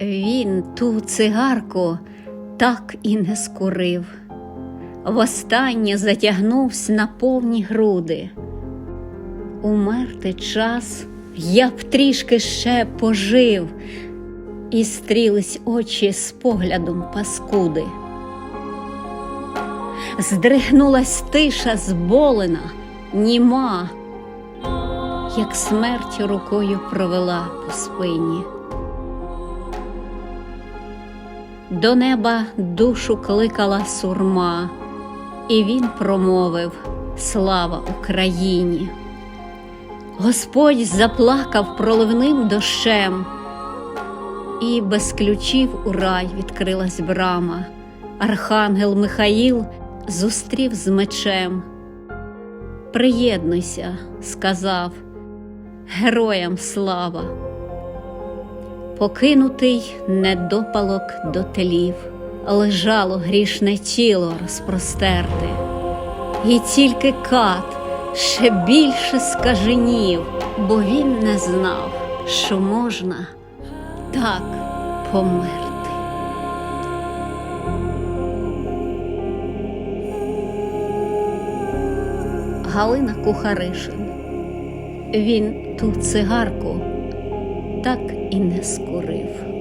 Він ту цигарку так і не скурив. Востаннє затягнувся на повні груди. Умерти час я б трішки ще пожив, і стрілись очі з поглядом паскуди. Здригнулась тиша зболена, німа, як смерть рукою провела по спині. До неба душу кликала сурма, і він промовив Слава Україні. Господь заплакав проливним дощем, і без ключів у рай відкрилась брама. Архангел Михаїл зустрів з мечем. Приєднуйся, сказав, героям слава. Покинутий недопалок до телів, лежало грішне тіло розпростерте, і тільки кат ще більше скаженів, бо він не знав, що можна так померти. Галина Кухаришин. Він ту цигарку так і не скурив.